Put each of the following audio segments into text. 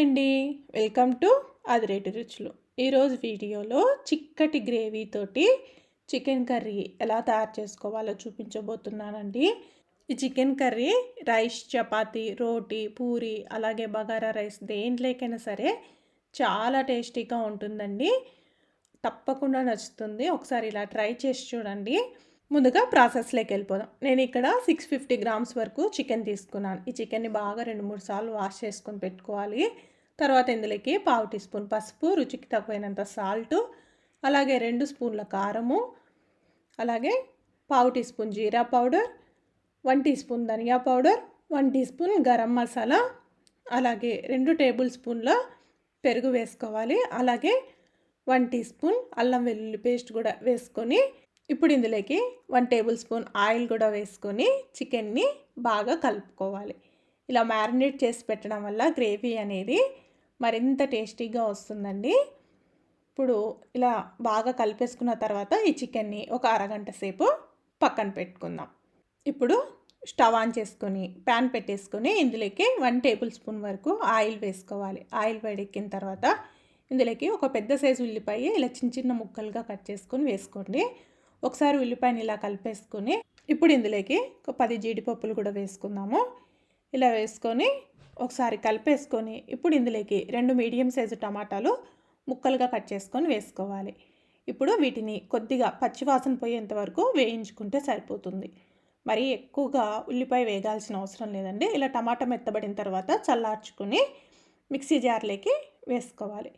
అండి. Welcome to అదిరేటి రుచులు. ఈరోజు వీడియోలో చిక్కటి గ్రేవీతోటి చికెన్ కర్రీ ఎలా తయారు చేసుకోవాలో చూపించబోతున్నానండి. ఈ chicken curry rice chapati roti puri అలాగే బగారా రైస్ దేంట్లోకైనా సరే చాలా టేస్టీగా ఉంటుందండి. తప్పకుండా నచ్చుతుంది. ఒకసారి ఇలా ట్రై చేసి చూడండి. ముందుగా ప్రాసెస్లోకి వెళ్ళిపోదాం. నేను ఇక్కడ సిక్స్ ఫిఫ్టీ గ్రామ్స్ వరకు చికెన్ తీసుకున్నాను. ఈ చికెన్ని బాగా రెండు మూడు సార్లు వాష్ చేసుకొని పెట్టుకోవాలి. తర్వాత ఇందులోకి పావు టీ స్పూన్ పసుపు రుచికి తక్కువైనంత సాల్ట్ అలాగే రెండు స్పూన్ల కారము అలాగే పావు teaspoon jeera powder one teaspoon dhania powder one teaspoon garam masala అలాగే రెండు టేబుల్ స్పూన్ల పెరుగు వేసుకోవాలి. అలాగే వన్ టీ స్పూన్ అల్లం వెల్లుల్లి పేస్ట్ కూడా వేసుకొని ఇప్పుడు ఇందులోకి వన్ టేబుల్ స్పూన్ ఆయిల్ కూడా వేసుకొని చికెన్ని బాగా కలుపుకోవాలి. ఇలా మ్యారినేట్ చేసి పెట్టడం వల్ల గ్రేవీ అనేది మరింత టేస్టీగా వస్తుందండి. ఇప్పుడు ఇలా బాగా కలిపేసుకున్న తర్వాత ఈ చికెన్ని ఒక అరగంట సేపు పక్కన పెట్టుకుందాం. ఇప్పుడు స్టవ్ ఆన్ చేసుకొని ప్యాన్ పెట్టేసుకొని ఇందులోకి వన్ టేబుల్ స్పూన్ వరకు ఆయిల్ వేసుకోవాలి. ఆయిల్ వేడెక్కిన తర్వాత ఇందులోకి ఒక పెద్ద సైజు ఉల్లిపాయ ఇలా చిన్న చిన్న ముక్కలుగా కట్ చేసుకొని వేసుకోండి. ఒకసారి ఉల్లిపాయని ఇలా కలిపేసుకొని ఇప్పుడు ఇందులోకి ఒక పది జీడిపప్పులు కూడా వేసుకుందాము. ఇలా వేసుకొని ఒకసారి కలిపేసుకొని ఇప్పుడు ఇందులోకి రెండు మీడియం సైజు టమాటాలు ముక్కలుగా కట్ చేసుకొని వేసుకోవాలి. ఇప్పుడు వీటిని కొద్దిగా పచ్చివాసన పోయేంత వరకు వేయించుకుంటే సరిపోతుంది. మరి ఎక్కువగా ఉల్లిపాయ వేగాల్సిన అవసరం లేదండి. ఇలా టమాటా మెత్తబడిన తర్వాత చల్లార్చుకుని మిక్సీ జార్లోకి వేసుకోవాలి.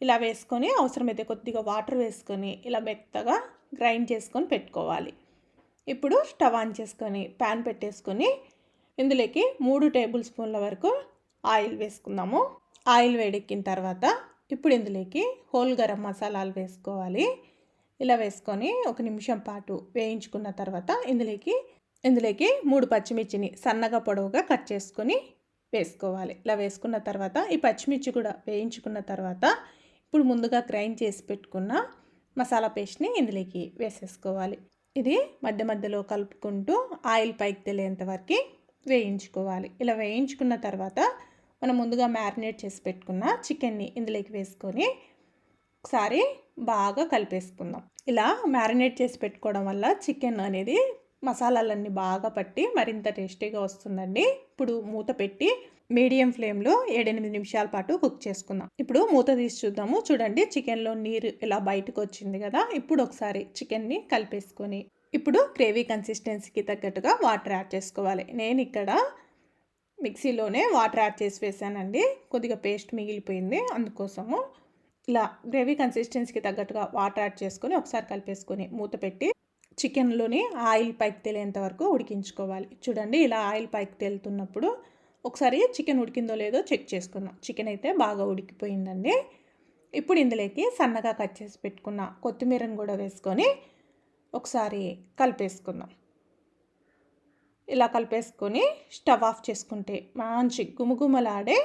ఇలా వేసుకొని అవసరమైతే కొద్దిగా వాటర్ వేసుకొని ఇలా మెత్తగా గ్రైండ్ చేసుకొని పెట్టుకోవాలి. ఇప్పుడు స్టవ్ ఆన్ చేసుకొని ప్యాన్ పెట్టేసుకొని ఇందులోకి మూడు టేబుల్ స్పూన్ల వరకు ఆయిల్ వేసుకుందాము. ఆయిల్ వేడెక్కిన తర్వాత ఇప్పుడు ఇందులోకి హోల్ గరం మసాలాలు వేసుకోవాలి. ఇలా వేసుకొని ఒక నిమిషం పాటు వేయించుకున్న తర్వాత ఇందులోకి ఇందులోకి మూడు పచ్చిమిర్చిని సన్నగా పొడవుగా కట్ చేసుకొని వేసుకోవాలి. ఇలా వేసుకున్న తర్వాత ఈ పచ్చిమిర్చి కూడా వేయించుకున్న తర్వాత ఇప్పుడు ముందుగా గ్రైండ్ చేసి పెట్టుకున్న మసాలా పేస్ట్ని ఇందులోకి వేసేసుకోవాలి. ఇది మధ్య మధ్యలో కలుపుకుంటూ ఆయిల్ పైకి తెలియంత వరకు వేయించుకోవాలి. ఇలా వేయించుకున్న తర్వాత మనం ముందుగా మ్యారినేట్ చేసి పెట్టుకున్న చికెన్ని ఇందులోకి వేసుకొని ఒకసారి బాగా కలిపేసుకుందాం. ఇలా మ్యారినేట్ చేసి పెట్టుకోవడం వల్ల చికెన్ అనేది మసాలాలన్నీ బాగా పట్టి మరింత టేస్టీగా వస్తుందండి. ఇప్పుడు మూత పెట్టి మీడియం ఫ్లేమ్లో ఏడెనిమిది నిమిషాల పాటు కుక్ చేసుకుందాం. ఇప్పుడు మూత తీసి చూద్దాము. చూడండి చికెన్లో నీరు ఇలా బయటకు వచ్చింది కదా. ఇప్పుడు ఒకసారి చికెన్ని కలిపేసుకొని ఇప్పుడు గ్రేవీ కన్సిస్టెన్సీకి తగ్గట్టుగా వాటర్ యాడ్ చేసుకోవాలి. నేను ఇక్కడ మిక్సీలోనే వాటర్ యాడ్ చేసి వేసానండి. కొద్దిగా పేస్ట్ మిగిలిపోయింది. అందుకోసము ఇలా గ్రేవీ కన్సిస్టెన్సీకి తగ్గట్టుగా వాటర్ యాడ్ చేసుకొని ఒకసారి కలిపేసుకొని మూత పెట్టి చికెన్లోని ఆయిల్ పైకి తేలేంత వరకు ఉడికించుకోవాలి. చూడండి ఇలా ఆయిల్ పైకి తేలుతున్నప్పుడు ఒకసారి చికెన్ ఉడికిందో లేదో చెక్ చేసుకుందాం. చికెన్ అయితే బాగా ఉడికిపోయిందండి. ఇప్పుడు ఇందులోకి సన్నగా కట్ చేసి పెట్టుకున్న కొత్తిమీరను కూడా వేసుకొని ఒకసారి కలిపేసుకుందాం. ఇలా కలిపేసుకొని స్టవ్ ఆఫ్ చేసుకుంటే మంచి గుమగుమలాడే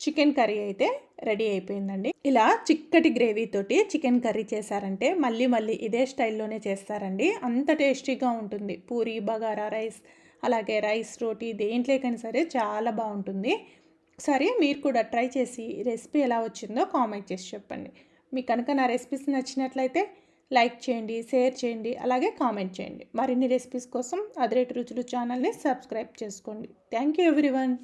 చికెన్ కర్రీ అయితే రెడీ అయిపోయిందండి. ఇలా చిక్కటి గ్రేవీతోటి చికెన్ కర్రీ చేశారంటే మళ్ళీ మళ్ళీ ఇదే స్టైల్లోనే చేస్తారండి. అంత టేస్టీగా ఉంటుంది. పూరి బగారా రైస్ అలాగే రైస్ రోటీ దేంట్లోకైనా సరే చాలా బాగుంటుంది. సరే మీరు కూడా ట్రై చేసి రెసిపీ ఎలా వచ్చిందో కామెంట్ చేసి చెప్పండి. మీకు కనుక నా రెసిపీస్ నచ్చినట్లయితే లైక్ చేయండి షేర్ చేయండి అలాగే కామెంట్ చేయండి. మరిన్ని రెసిపీస్ కోసం అదిరేటి రుచులు ఛానల్ని సబ్స్క్రైబ్ చేసుకోండి. Thank you everyone.